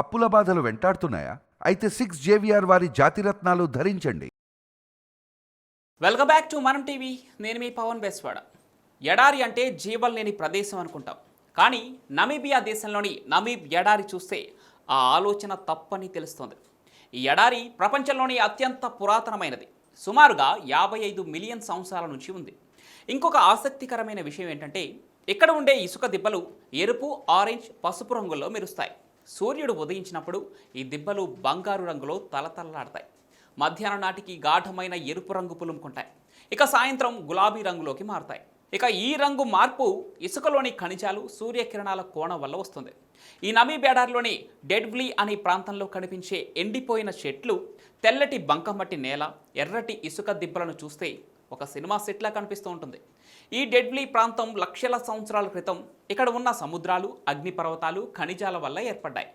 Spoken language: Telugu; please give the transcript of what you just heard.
అప్పుల బాధలు వెంటాడుతున్నాయా? అయితే సిక్స్ జేవిఆర్ వారి జాతిరత్నాలు ధరించండి. Welcome back to Manam TV నేను మీ పవన్ బెస్వాడ. ఎడారి అంటే జీవం లేని ప్రదేశం అనుకుంటాం. కానీ నమీబియా దేశంలోని నమీబ్ ఎడారి చూస్తే ఆ ఆలోచన తప్పని తెలుస్తోంది. ఈ ఎడారి ప్రపంచంలోని అత్యంత పురాతనమైనది. సుమారుగా యాభై ఐదు మిలియన్ సంవత్సరాల నుంచి ఉంది. ఇంకొక ఆసక్తికరమైన విషయం ఏంటంటే ఇక్కడ ఉండే ఇసుక దిబ్బలు ఎరుపు ఆరెంజ్ పసుపు రంగుల్లో మెరుస్తాయి. సూర్యుడు ఉదయించినప్పుడు ఈ దిబ్బలు బంగారు రంగులో తలతల్లాడతాయి. మధ్యాహ్నం నాటికి గాఢమైన ఎరుపు రంగు పులుముకుంటాయి. ఇక సాయంత్రం గులాబీ రంగులోకి మారుతాయి. ఇక ఈ రంగు మార్పు ఇసుకలోని ఖనిజాలు సూర్యకిరణాల కోణం వల్ల వస్తుంది. ఈ నమీ బేడార్లోని డెడ్వ్లీ అనే ప్రాంతంలో కనిపించే ఎండిపోయిన చెట్లు తెల్లటి బంకమట్టి నేల ఎర్రటి ఇసుక దిబ్బలను చూస్తే ఒక సినిమా సెట్లా కనిపిస్తూ ఉంటుంది. ఈ డెడ్లీ ప్రాంతం లక్షల సంవత్సరాల క్రితం ఇక్కడ ఉన్న సముద్రాలు అగ్నిపర్వతాలు ఖనిజాల వల్ల ఏర్పడ్డాయి.